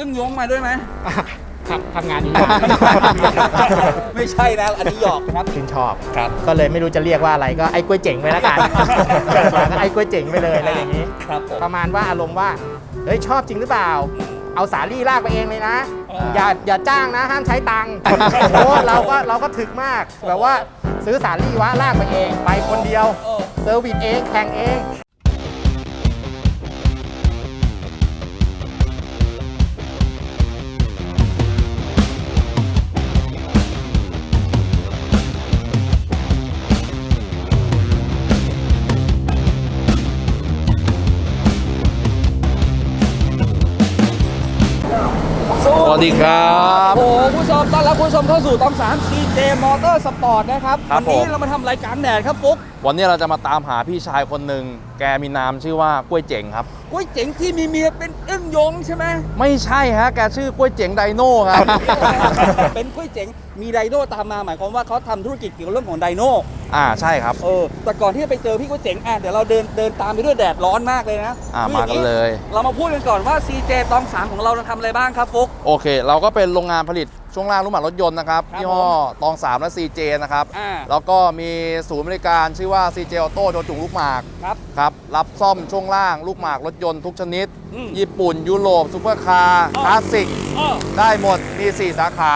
อึ้งยงมาด้วยไหมทำทำงานอยู่ไม่ใช่นะ อันนี้หยอกนะครับ ชื่นชอบครับ ก็เลยไม่รู้จะเรียกว่าอะไรก็ไอ้กล้วยเจ๋งไปแล้วกัน ไอ้กล้วยเจ๋งไปเลยอะไรอย่างนี้ ครับผม ประมาณว่าอารมณ์ว่าเฮ้ยชอบจริงหรือเปล่า เอาสาลี่ลากไปเองเลยนะเอออย่าอย่าจ้างนะห้ามใช้ตังค์โอ้เราก็เราก็ถึกมากแบบว่าซื้อสาลี่วะลากไปเอง ไปคนเดียว เออ เซอร์วิสเองแข่งเอง ดีครับ มต้อนรับผู้ชมเข้าสู่ตองสาม CJ Motor Sport นะครับ ครับวันี้ผมเรามาทำรายการแดดครับฟุกวันนี้เราจะมาตามหาพี่ชายคนหนึ่งแกมีนามชื่อว่ากล้วยเจ๋งครับกุ้ยเจ๋งที่มีเมียเป็นอึ้งยงใช่ไหม ไม่ใช่ฮะ แกชื่อกล้วยเจ๋งไดโน่ครับ เป็นกุ้ยเจ๋งมีไดโน่ตามมาหมายความว่าเขาทำธุรกิจเกี่ยวกับเรื่องของไดโน่อ่าใช่ครับ เออแต่ก่อนที่จะไปเจอพี่กุ้ยเจ๋งอะเดี๋ยวเราเดินเดินตามไปด้วยแดดร้อนมากเลยนะอ่าคือมาย่งกันเลย เรามาพูดกันก่อนว่า CJ ตองสามของเราเราทำอะไรบ้างครับฟุกโอเค เราก็เป็นโรงงานผลิต ช่วงล่างลูกหมากรถยนต์นะครับครับยี่ห้อตอง 3 และ CJ นะครับ อ่า แล้วก็มีศูนย์บริการชื่อว่า CJ Auto โดจุงลูกหมากครับ ครับรับซ่อมช่วงล่างลูกหมากรถยนต์ทุกชนิด อืมญี่ปุ่น ยุโรปซูเปอร์คาร์อ๋อคลาสสิกอ้อได้หมด มี 4 สาขา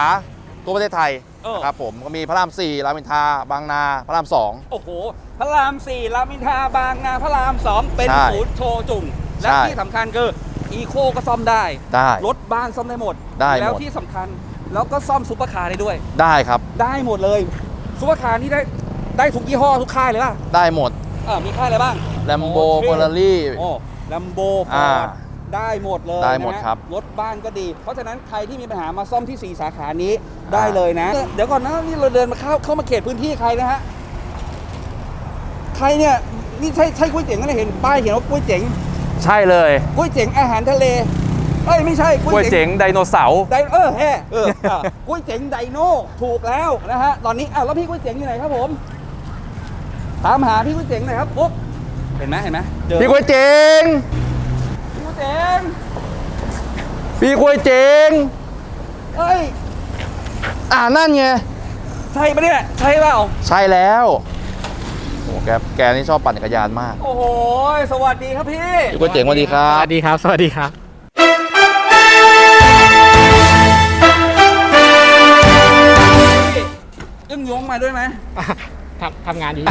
ทั่วประเทศไทยเออครับผมก็มีพระราม 4 รามอินทราบางนา พระราม 2 โอ้โห พระรามสี่รามอินทราบางนา พระรามสองเป็นใช่ศูนย์โชว์จุ่มและใช่ ที่สำคัญคืออีโคก็ซ่อมได้ ได้ รถบ้านซ่อมได้หมด ได้หมด แล้วที่สำคัญ แล้วก็ซ่อมซุปเปอร์คาร์ได้ด้วย ได้ครับ ได้หมดเลยซุปเปอร์คาร์นี่ได้ได้ทุกยี่ห้อทุกค่ายเลยป่ะได้หมดเออมีค่ายอะไรบ้างแลมโบโอเฟเคอร์รารี่โอ้ลัมโบฟอ่าอร์ดได้หมดเลยได้หมดนะฮะครับ รถบ้านก็ดี เพราะฉะนั้นใครที่มีปัญหามาซ่อมที่ 4 สาขานี้ได้เลยนะ เดี๋ยวก่อนนะนี่เราเดินมาเข้าเข้ามาเขตพื้นที่ใครนะฮะ ใครเนี่ยนี่ใช่ใช่ก๋วยเจ๋งนะเห็นป้ายเขียนว่าก๋วยเจ๋ง ใช่เลยก๋วยเจ๋งอาหารทะเล เอ้ยไม่ใช่กล้วยเจ๋งไดโนเสาร์ไดเออแฮ่เอออะก๋วยเจ๋งไดโน่ถูกแล้วนะฮะตอนนี้อ้าวแล้วพี่ก๋วยเจ๋งอยู่ไหนครับผมตามหาพี่ก๋วยเจ๋งหน่อยครับปุ๊บเห็นไหมเห็นไหมเจอพี่กล้วยเจ๋งพี่ก๋วยเจ๋งพี่กล้วยเจ๋งเอ้ยอ่านั่นไงใช่ปะเนี่ยใช่เปล่าใช่แล้วโอ้แกแกนี่ชอบปั่นจักรยานมาก โอ้โหสวัสดีครับพี่พี่กล้วยเจ๋งสวัสดีครัสบวัสดีครับ สวัสดีครับ มาด้วยไหม ทำทำงานอยู่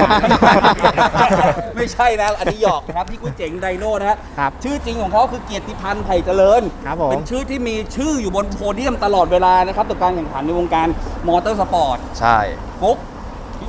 ไม่ใช่นะ อันนี้หยอกนะครับพี่กุ้ยเจ๋งไดโน่นะฮะครับชื่อจริงของเขาคือเกียรติพันธ์ไผ่เจริญ ครับผม เป็นชื่อที่มีชื่ออยู่บนโพเดียมตลอดเวลานะครับต่อการแข่งขันในวงการมอเตอร์สปอร์ต ใช่ ฟุ๊กพี่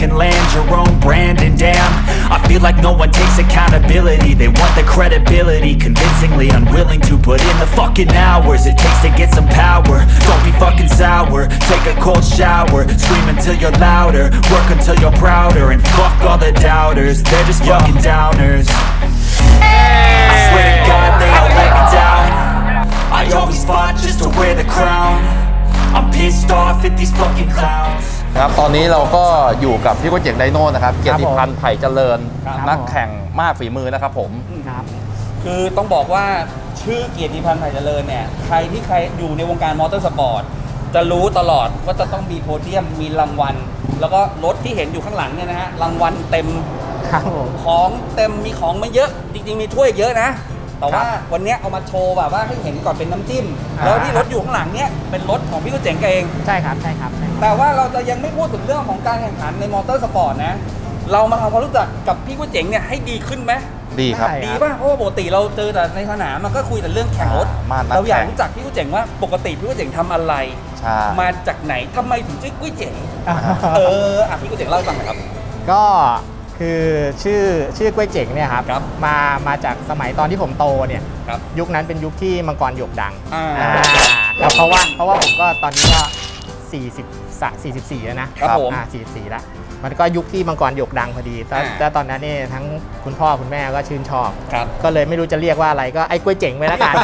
can land your own brand and damn. I feel like no one takes accountability. They want the credibility. Convincingly unwilling to put in the fucking hours It takes to get some power. Don't be fucking sour. Take a cold shower. Scream until you're louder. Work until you're prouder. And fuck all the doubters. They're just fucking downers. I swear to God they all let me down. I always fought just to wear the crown. I'm pissed off at these fucking clowns ครับตอนนี้เราก็อยู่กับพี่กล้วยเจ๋งไดโน่นะครับ เกียรติพันธ์ไผ่เจริญ ครับ นักแข่งมากฝีมือนะครับผม ครับคือต้องบอกว่าชื่อเกียรติพันธ์ไผ่เจริญเนี่ยใครที่ใครอยู่ในวงการมอเตอร์สปอร์ตจะรู้ตลอดว่าจะต้องมีโพเดียมมีรางวัล แล้วก็รถที่เห็นอยู่ข้างหลังเนี่ยนะฮะรางวัลเต็มครับผม ของเต็มมีของไม่เยอะ จริง ๆ มีถ้วยเยอะนะ แต่ว่าวันเนี้ยเอามาโชว์แบบว่าให้เห็นก่อนเป็นน้ำจิ้ม อ่า แล้วที่รถอยู่ข้างหลังเนี้ยเป็นรถของพี่กุเจ๋งเอง ใช่ครับใช่ครับใช่ครับ แต่ว่าเราจะยังไม่พูดถึงเรื่องของการแข่งขันในมอเตอร์สปอร์ตนะ เรามาทำความรู้จักกับพี่กุเจ๋งเนี่ยให้ดีขึ้นไหมดีครับ ได้ดีป่ะเพราะว่าปกติเราเจอแต่ในสนามมันก็คุยแต่เรื่องแข่งรถอ่ามานัดเราอยากแข่ง รู้จักพี่กุเจ๋งว่าปกติพี่กุเจ๋งทำอะไร ใช่ มาจากไหนทำไมถึงชื่อกุ้ยเจ๋งเอออะพี่กุเจ๋งเล่าให้ฟังหน่อยครับ ก็ คือชื่อชื่อกล้วยเจ๋งเนี่ยครับครับมามาจากสมัยตอนที่ผมโตเนี่ยครับยุคนั้นเป็นยุคที่มังกรหยกดังอ่า อ่าแล้วเพราะว่าเพราะว่าผมก็ตอนนี้ก็40 44แล้วนะครับผมอ่า44แล้วมันก็ยุคที่มังกรหยกดังพอดีแต่อ่า แต่ตอนนั้นเนี่ยทั้งคุณพ่อคุณแม่ก็ชื่นชอบ ครับ ก็เลยไม่รู้จะเรียกว่าอะไรก็ไอ้กล้วยเจ๋งไปแล้วกัน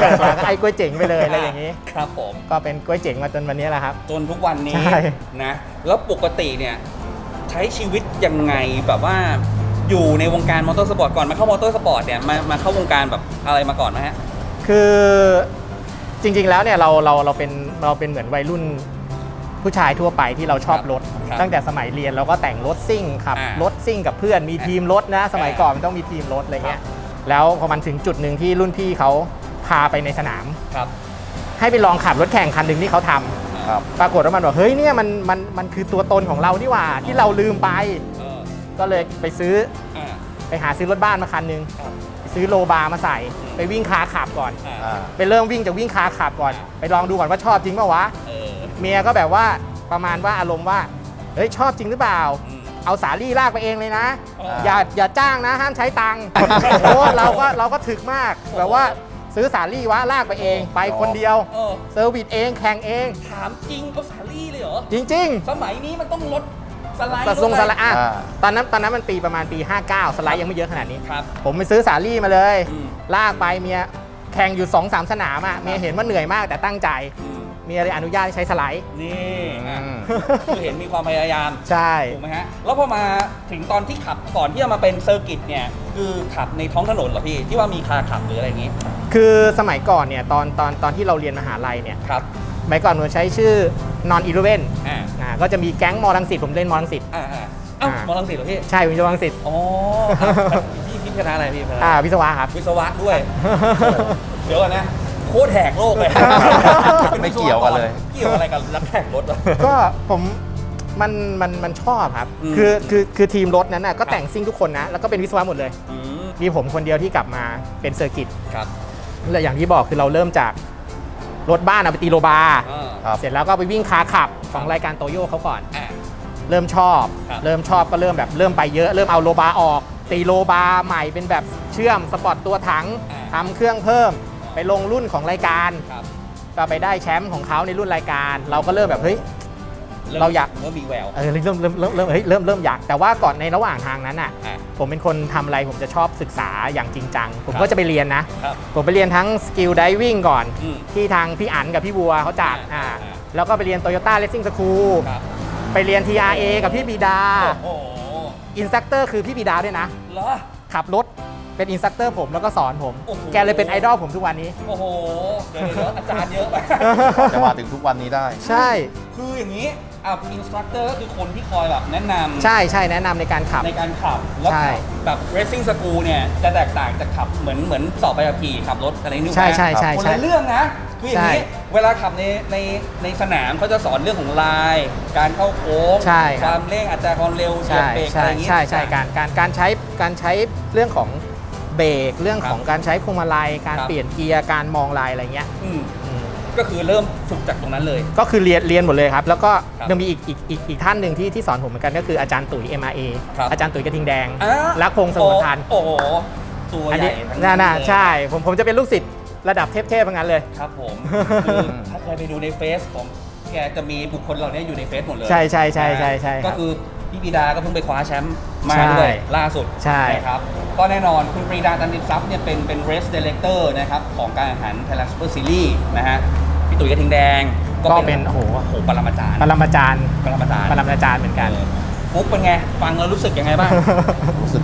เกิดมาก็ไอ้กล้วยเจ๋งไปเลยอะไรอย่างนี้ ครับผม ก็เป็นกล้วยเจ๋งมาจนวันนี้แหละครับ จนทุกวันนี้ใช่ นะ แล้วปกติเนี่ย ใช้ชีวิตยังไงแบบว่าอยู่ในวงการมอเตอร์สปอร์ตก่อนมาเข้ามอเตอร์สปอร์ตเนี่ยมามาเข้าวงการแบบอะไรมาก่อนไหมฮะ คือจริง ๆ แล้วเนี่ยเราเราเราเป็นเราเป็นเหมือนวัยรุ่นผู้ชายทั่วไปที่เราชอบครับรถ ครับตั้งแต่สมัยเรียนเราก็แต่งรถซิ่งขับอ่ารถซิ่งกับเพื่อนมีทีมรถนะ สมัยอ่าก่อนมันต้องมีทีมรถอะไรเงี้ยแล้วพอมันถึงจุดหนึ่งที่รุ่นพี่เขาพาไปในสนาม ครับ ให้ไปลองขับรถแข่งคันหนึ่งที่เขาทำ ครับปรากฏว่ามันบอกเฮ้ยเนี่ยมันมันมันคือตัวตนของเรานี่หว่าที่เราลืมไป เออก็เลยไปซื้ออ่า ไปหาซื้อรถบ้านมาคันหนึงครับ ไปซื้อโลบาร์มาใส่ไปวิ่งคาขับก่อน อ่าอ่า ไปเริ่มวิ่งจากวิ่งคาขับก่อน ไปลองดูก่อนว่าชอบจริงเปล่าวะ เออเมียก็แบบว่าประมาณว่าอารมณ์ว่าเฮ้ยชอบจริงหรือเปล่า อืม เอาสาลี่ลากไปเองเลยนะ อ่า อย่าอย่าจ้างนะห้ามใช้ตังค์ โอ้เราก็เราก็ถึกมากแบบว่า ซื้อสาลี่วะลากไปเอง ไปคนเดียว เออ เซอร์วิสเองแข่งเอง ถามจริงเอาสาลี่เลยเหรอ จริงสมัยนี้มันต้องลดสไลด์ๆสะสงลดสอะละไรอะอ่า ตอนนั้นตอนนั้นมันปีประมาณปี 59 สไลด์ยังไม่เยอะขนาดนี้ ครับ ผมไปซื้อสาลี่มาเลย อืม ลากไปเมียแข่งอยู่2อสามสนามอะเมียเห็นว่าเหนื่อยมากแต่ตั้งใจ อืมเมียเลยอนุญาตให้ใช้สไลด์ นี่อะอืม คือเห็นมีความพยายามใช่ ถูกไหมฮะ แล้วพอมาถึงตอนที่ขับก่อนที่จะมาเป็นเซอร์กิตเนี่ย คือขับในท้องถนนเหรอพี่ ที่ว่ามีคาขับหรืออะไรอย่างงี้ คือสมัยก่อนเนี่ยตอนตอนตอนที่เราเรียนมหาลัยเนี่ยครับ สมัยก่อนมันใช้ชื่อนอนอีเลเวนอ่า อ่าก็จะมีแก๊งมอลังสิตผมเล่นมอลังสิต อ่าอ่าเอ้าอ่าม มอลังสิตเหรอพี่ ใช่วิศวะลังสิตอ๋อครับพี่พี่คณะอะไรพี่คณะอ่าวิศวะครับ วิศวะด้วย เดี๋ยวก่อนนะ โคตรแหกโลกเลยไม่เกี่ยวกันเลย เกี่ยวอะไรกับนักแข่งรถวะ ก็ผมมันมันมันชอบครับ อืมคือคือคือทีมรถนั้นน่ะก็แต่งซิ่งทุกคนนะ แล้วก็เป็นวิศวะหมดเลย อืมมีผมคนเดียวที่กลับมาเป็นเซอร์กิตครับและอย่างที่บอกคือเราเริ่มจากรถบ้านเอาไปตีโลบาร์อ่าครับ เสร็จแล้วก็ไปวิ่งคาขับของรายการโตโย่เขาก่อน อ่าเริ่มชอบ ครับ เริ่มชอบก็เริ่มแบบเริ่มไปเยอะ เริ่มเอาโลบาร์ออก ตีโลบาร์ใหม่เป็นแบบเชื่อมสปอร์ตตัวถังอ่า ทำเครื่องเพิ่ม ไปลงรุ่นของรายการ ครับก็ไปได้แชมป์ของเขาในรุ่นรายการ เราก็เริ่มแบบเฮ้ย เราอยากว่ามีแวว เออเริ่มเริ่มเริ่มเริ่มเฮ้ยเริ่มเริ่มอยากแต่ว่าก่อนในระหว่างทางนั้นอะ อ่าผมเป็นคนทำอะไรผมจะชอบศึกษาอย่างจริงจัง ผมครับก็จะไปเรียนนะ ครับ ผมไปเรียนทั้งสกิลไดวิ่งก่อน อืม ที่ทางพี่อั๋นกับพี่บัวเขาจัดอ่าอ่าอ่า แล้วก็ไปเรียน Toyota Racing School ครับไปเรียน TRA กับพี่ปีดา โอ้โหอินสตัคเตอร์คือพี่ปีดาด้วยนะ เหรอขับรถ เป็นอินสตัคเตอร์ผมแล้วก็สอนผม โอ้โห แกเลยเป็นไอดอลผมทุกวันนี้ โอ้โห เดี๋ยวเดี๋ยวอาจารย์เยอะไป จะมาถึงทุกวันนี้ได้ ใช่คืออย่างนี้อะอินสตรัคเตอร์ก็คือคนที่คอยแบบแนะนำใช่ใช่แนะนำในการขับ ในการขับ แล้วใช่ ขับแบบ racing school เนี่ยจะแตกต่างจากขับเหมือนเหมือนสอบใบขับขี่ขับรถอะไรนี่ใช่ใช่ใช่คนใช่ ละเรื่องนะ คืออย่างนี้ ใช่เวลาขับในในในสนามเขาจะสอนเรื่องของลาย การเข้าโค้ง ใช่คครับ วามเร่งอัตราความเร็วเหยียบใช่เบรกอะใช่ไรอย่างงี้ใช่ใช่การการการใช้การใช้เรื่องของ เบรกเรื่องของครับการใช้พวงมาลัยการครับ เปลี่ยนเกียร์การมองลายอะไรเงี้ยอืมอืมก็คือเริ่มฝึกจากตรงนั้นเลย ก็คือเรียนเรียนหมดเลยครับ แล้วก็ครับยังมีอีกอีกอีกอีกท่านหนึ่งที่ที่สอนผมเหมือนกันก็คืออาจารย์ตุ๋ย MRA ครับอาจารย์ตุ๋ยกระทิงแดงอะรักพงศ์สมุทรพันธ์โอ้โหตัวอันใหนี้ญ่ทั้งน่าน่าเลยใช่ ผมผมจะเป็นลูกศิษย์ระดับเทพๆทั้งนั้นเลย ครับผมคือถ้าใครไปดูในเฟซของแกจะมีบุคคลเหล่านี้อยู่ในเฟซหมดเลยใช่ใช่ใช่ใช่ใช่ครับ ก็คือ พี่ปีดาก็เพิ่งไปคว้าแชมป์มาใช่ด้วยล่าสุดใช่นะครับก็แน่นอนคุณปรีดาตันติทรัพย์เนี่ยเป็นเป็น race director นะครับของการแข่งขัน Thailand Super Series นะฮะพี่ตุ๋ยกระทิงแดงก็เป็นโอ้โหโอ้โหปรมาจารย์ปรมาจารย์ปรมาจารย์ปรมาจารย์เหมือนกันเออฟุกเป็นไงฟังแล้วรู้สึกยังไงบ้างรู้สึก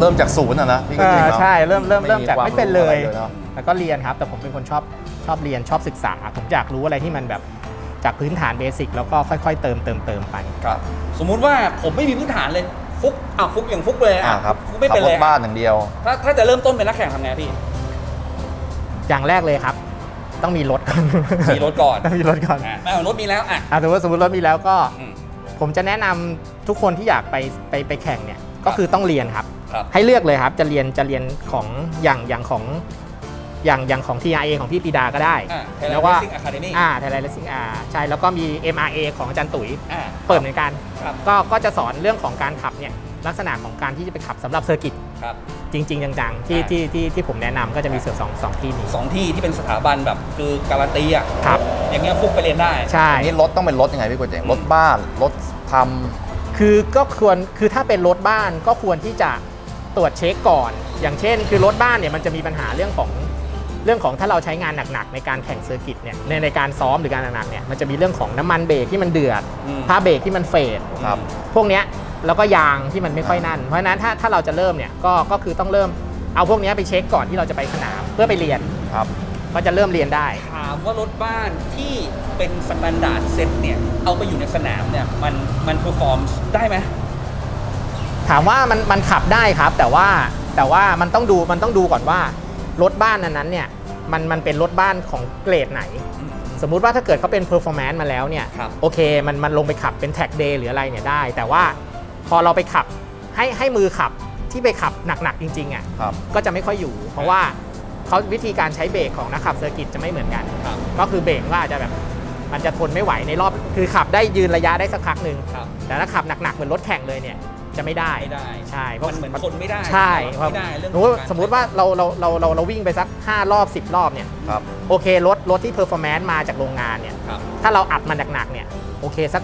เริ่มจากศูนย์อะนะพี่ก็เอจริงอเนาะใช่เริ่มเริ่มเริ่มจากควไม่เป็นเลยรู้อะไรเนาะแล้วก็เรียนครับ แต่ผมเป็นคนชอบชอบเรียนชอบศึกษา ผมอยากรู้อะไรที่มันแบบ จากพื้นฐานเบสิกแล้วก็ค่อยๆ เติมเติมเติมไป ครับ สมมุติว่าผมไม่มีพื้นฐานเลย ฟุกอะฟุกอย่างฟุกเลยอ่าอะครับฟุกไม่ขัเป็นรเลยถบ้านอย่างเดียว ถ้าถ้าจะเริ่มต้นเป็นนักแข่งทำไงพี่ อย่างแรกเลยครับ ต้องมีรถก่อนมีรถก่อน ต้องมีรถก่อนอะไม่เอารถมีแล้วอะอะสมมติสมมติรถมีแล้วก็ อืม ผมจะแนะนำทุกคนที่อยากไปไปไปแข่งเนี่ยก็คือต้องเรียนครับ ครับให้เลือกเลยครับจะเรียนจะเรียนของอย่างอย่างของ อย่างอย่างของ TRA ของพี่ปีดาก็ได้อะ Thailand แล้วว่า Racing Academy อ่าไทยแลนด์เลสซิ่งอ่าใช่แล้วก็มี MRA ของอาจารย์ตุ๋ยอะเปิดเหมือนกัน ครับ ก็ก็จะสอนเรื่องของการขับเนี่ยลักษณะของการที่จะไปขับสำหรับเซอร์กิตครับ จริง ๆ จังๆที่อ่า ที่ที่ที่ผมแนะนำก็จะมีเสือสองสองที่นี้ สองที่ที่เป็นสถาบันแบบคือการันตีอะครับ อย่างเงี้ยฟุกไปเรียนได้ ใช่ อันนี้รถต้องเป็นรถยังไงพี่ก๋วยเจ๋งรถบ้านรถทคือก็ควรคือถ้าเป็นรถบ้านก็ควรที่จะตรวจเช็คก่อน อย่างเช่น คือรถบ้านเนี่ยมันจะมีปัญหาเรื่องของ เรื่องของถ้าเราใช้งานหนักๆ ในการแข่งเซอร์กิตเนี่ยในในการซ้อมหรือการหนักๆเนี่ยมันจะมีเรื่องของน้ำมันเบรกที่มันเดือดอืม ผ้าเบรกที่มันเฟดำครับ พวกเนี้ยแล้วก็ยางที่มันไม่ค่อยนั่น เพราะฉะนั้นถ้าถ้าเราจะเริ่มเนี่ยก็ก็คือต้องเริ่มเอาพวกเนี้ยไปเช็คก่อนที่เราจะไปสนามเพื่อไปเรียนครับ ก็จะเริ่มเรียนได้ ถามว่ารถบ้านที่เป็นสแตนดาร์ดเซ็ตเนี่ย เอาไปอยู่ในสนามเนี่ย มันมันเพอร์ฟอร์มได้ไหม ถามว่ามันมันขับได้ครับ แต่ว่าแต่ว่ามันต้องดูมันต้องดูก่อนว่า รถบ้านนั้นๆเนี่ยมันมันเป็นรถบ้านของเกรดไหน สมมุติว่าถ้าเกิดเขาเป็น performance มาแล้วเนี่ยครับ โอเคมันมันลงไปขับเป็น track day หรืออะไรเนี่ยได้ แต่ว่าพอเราไปขับให้ให้มือขับที่ไปขับหนักๆจริงๆอะครับ ก็จะไม่ค่อยอยู่ เพราะว่าเขาวิธีการใช้เบรกของนักขับเซอร์กิตจะไม่เหมือนกัน ครับ ก็คือเบรกก็อาจจะแบบมันจะทนไม่ไหวในรอบ คือขับได้ยืนระยะได้สักพักหนึ่งครับ แต่ถ้าขับหนักๆเหมือนรถแข่งเลยเนี่ย จะไม่ได้ไม่ได้ใช่เพราะมันเหมือนทนไม่ได้ใช่เพราะไม่ได้เรื่องสมมติของการ สมมติว่าเราเราเราเราเราวิ่งไปสัก 5 รอบ 10 รอบเนี่ยครับ โอเครถรถที่เพอร์ฟอร์แมนซ์มาจากโรงงานเนี่ยครับ ถ้าเราอัดมันหนักๆเนี่ยโอเคสัก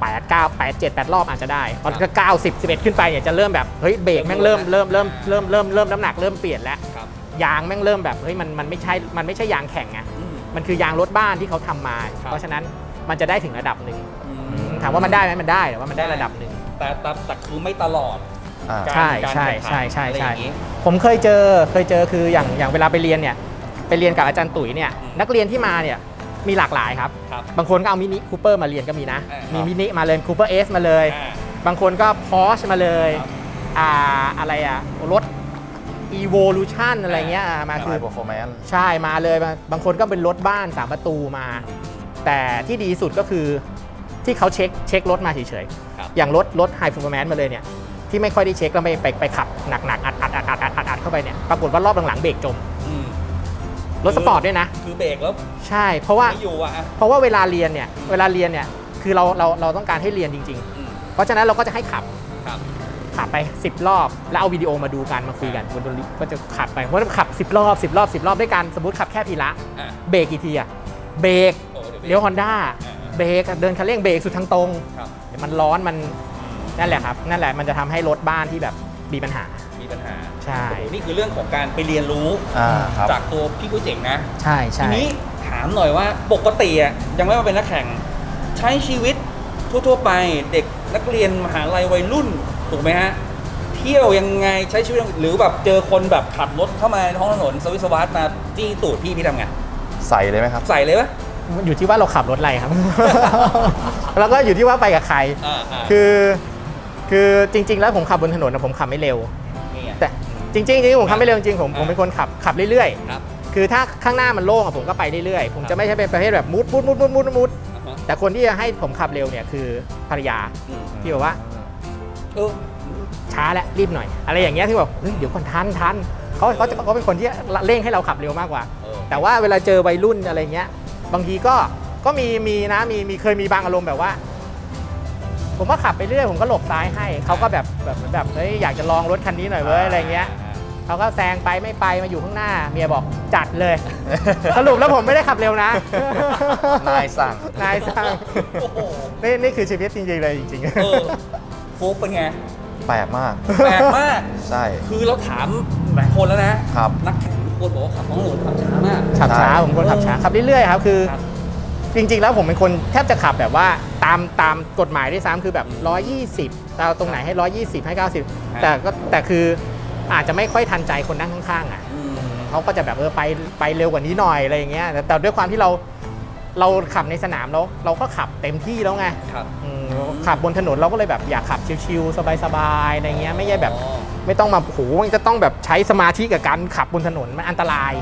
8 9 8 7 8รอบอาจจะได้พอก็9 10 11ขึ้นไปเนี่ยจะเริ่มแบบเฮ้ยเบรกแม่งเริ่มเริ่มเริ่มเริ่มเริ่มเริ่มน้ำหนักเริ่มเปลี่ยนแล้วครับ ยางแม่งเริ่มแบบเฮ้ยมันมันไม่ใช่มันไม่ใช่ยางแข่งไง อืม มันคือยางรถบ้านที่เขาทำมา ครับ เพราะฉะนั้นมันจะได้ถึงระดับหนึ่งอืมถามว่ามันได้ไหมมันได้แต่ว่ามันได้ระดับหนึ่ง แต่แต่แต่คือไม่ตลอดอ่า การใช่การใช่แข่งขันใช่ใช่อะไรอใช่ย่างงี้ ผมเคยเจอเคยเจอคืออย่างอย่างเวลาไปเรียนเนี่ยไปเรียนกับอาจารย์ตุ๋ยเนี่ยอืม นักเรียนที่มาเนี่ยมีหลากหลายครับ ครับ บางคนก็เอามินิคูเปอร์มาเรียนก็มีนะ อ่ามีมีมินิมาเลยคูเปอร์เอสมาเลยอ่าบางคนก็พอชมาเลยครับอ่าอะไรอะรถ Evolution อะไรเงี้ยอ่ามาคืคืออเปอร์ฟอร์แมนซ์ใช่มาเลยบางบางคนก็เป็นรถบ้าน 3 ประตูมา แต่ที่ดีสุดก็คือ ที่เขาเช็คเช็ครถมาเฉยครับ ๆอย่างรถรถไฮ p e r f o r m a n c e มาเลยเนี่ยที่ไม่ค่อยได้เช็คแล้วไปไปไปขับหนักๆอัดอัดอัดอัดอัดอัดอัดเข้าไปเนี่ยปรากฏว่ารอบหลังๆเบรกจมอืมรถสปอร์ตด้วยนะ คือเบรกแล้วใช่ เพราะว่าไม่อยู่อะอะเพราะว่าเวลาเรียนเนี่ยเวลาเรียนเนี่ยคือเราเราเราต้องการให้เรียนจริง อืมๆ เพราะฉะนั้นเราก็จะให้ขับ ครับ ขับไป 10 รอบ แล้วเอาวิดีโอมาดูกันมาคุยกันบนดนตรีก็จะขับไปเพราะว่าขับ 10 รอบ 10 รอบ 10 รอบด้วยกันสมมติขับแค่พีละอะเบรกกี่ทีอะเบรกโอ้เดี๋ยวเลี้ยวฮอนด้าอ่า เบรกเดินคันเร่งเบรกสุดทางตรงครับ เดี๋ยวมันร้อนมันนั่นแหละครับนั่นแหละมันจะทำให้รถบ้านที่แบบมีปัญหา มีปัญหาใช่ โอ้โหนี่คือเรื่องของการไปเรียนรู้อ่าครับ จากตัวพี่กุ้ยเจ๋งนะ ใช่ทีใช่ นี้ถามหน่อยว่าปกติอะยังไม่มาเป็นนักแข่ง ใช้ชีวิตทั่วๆไปเด็กนักเรียนมหาลัยวัยรุ่นถูกไหมฮะ เที่ยวยังไงใช้ชีวิตหรือแบบเจอคนแบบขับรถเข้ามาในท้องถนนสวิสวัสมาจี้ตูดพี่พี่ทำไงใส่เลยไหมครับ ใส่เลยปะ อยู่ที่ว่าเราขับรถอะไรครับ แล้วก็อยู่ที่ว่าไปกับใครอ่าอ่าคือ คือจริง ๆ แล้วผมขับบนถนนนะผมขับไม่เร็วนี่ไงแต่จริงๆจริงๆผมขับไม่เร็วจริงๆผมอ่าผมเป็นคนขับขับเรื่อยครับๆคือถ้าข้างหน้ามันโล่งอะผมก็ไปเรื่อยๆ ผมครัจะบไม่ใช่เป็นประเภทแบบมุดมุดมุดมุดมุดมุดอ่าฮะแต่คนที่จะให้ผมขับเร็วเนี่ยคือภรรยาอืมที่บอกว่าเออช้าแล้วรีบหน่อย อะไรอย่างเงี้ยที่บอกเฮ้ยเดี๋ยวก่อนทันทันเขาเขาจะเขาเป็นคนที่เร่งให้เราขับเร็วมากกว่าเออแต่ว่าเวลาเจอวัยรุ่นอะไรเงี้ย บางทีก็ก็มีมีนะมีมีเคยมีบางอารมณ์แบบว่า ผมก็ขับไปเรื่อยผมก็หลบซ้ายให้เขาก็แบบแบบแบบเฮ้ยอยากจะลองรถคันนี้หน่อยเว้ยอะไรเงี้ยเขาก็แซงไปไม่ไปมาอยู่ข้างหน้า เมียบอกจัดเลย สรุปแล้วผมไม่ได้ขับเร็วนะ นายสั่ง นายสั่งโอ้โห นี่นี่คือชีวิตจริงๆเลยจริงเออฟุกเป็นไง แปลกมาก แปลกมาก ใช่ คือเราถามหลายคนแล้วนะครับ นักแข่งทุก คนบอกว่าขับท้องถนนขับช้ามากๆขับช้าใช่ผมคนขับช้าขับเรื่อยๆครับคือ ครับ จริงๆแล้วผมเป็นคนแทบจะขับแบบว่าตามตามกฎหมายด้วยซ้ำคือแบบ 120เราตรงไหนให้ 120 ให้ 90 แต่ก็แต่คืออาจจะไม่ค่อยทันใจคนนั่งข้างๆอะ อืม เขาก็จะแบบเออไปไปเร็วกว่านี้หน่อยอะไรอย่างเงี้ยแต่แต่ด้วยความที่เราเราขับในสนามแล้วเราก็ขับเต็มที่แล้วไงครับ อืมขับบนถนนเราก็เลยแบบอยากขับชิลๆสบายๆอะไรเงี้ยไม่ใช่แบบอ๋อ ไม่ต้องมาโหมันจะต้องแบบใช้สมาธิกับการขับบนถนนมันอันตราย